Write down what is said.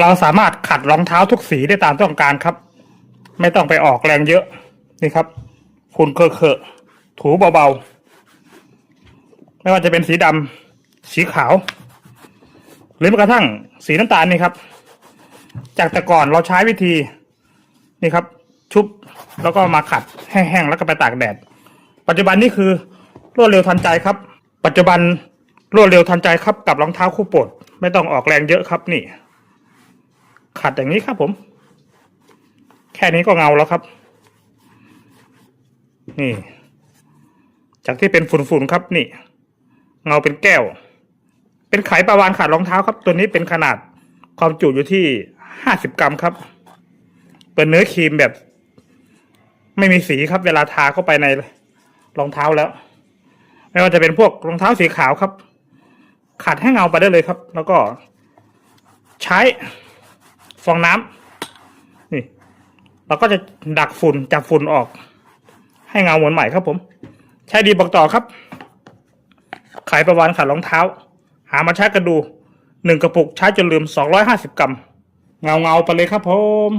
เราสามารถขัดรองเท้าทุกสีได้ตามต้องการครับ ไม่ต้องไปออกแรงเยอะนี่ครับคุณเคอะเคอะถูเบาๆ ไม่ว่าจะเป็นสีดำสีขาว หรือแม้กระทั่งสีน้ำตาลนี่ครับ จากแต่ก่อนเราใช้วิธีนี่ครับ ชุบแล้วก็มาขัดแห้งๆแล้วก็ไปตากแดด ปัจจุบันนี่คือรวดเร็วทันใจครับ ปัจจุบันรวดเร็วทันใจครับกับรองเท้าคู่โปรดไม่ต้องออกแรงเยอะครับนี่ ขัดอย่างนี้ครับผม แค่นี้ก็เงาแล้วครับ นี่ จากที่เป็นฝุ่นๆครับนี่ เงาเป็นแก้ว เป็นไขปลาวานขัดรองเท้าครับ ตัวนี้เป็นขนาดความจุอยู่ที่ห้าสิบกรัมครับ เป็นเนื้อครีมแบบ ไม่มีสีครับ เวลาทาเข้าไปในรองเท้าแล้ว ไม่ว่าจะเป็นพวกรองเท้าสีขาวครับขัดให้เงาไปได้เลยครับ แล้วก็ใช้ ฟองน้ำนี่เราก็จะดักฝุ่นจับฝุ่นออก ให้เงาเหมือนใหม่ครับผม ใช้ดีบอกต่อครับ ขายประวันขัดรองเท้า หามาใช้กันดูหนึ่งกระปุกใช้จนลืมสองร้อยห้าสิบกรัมเงาเงาไปเลยครับผม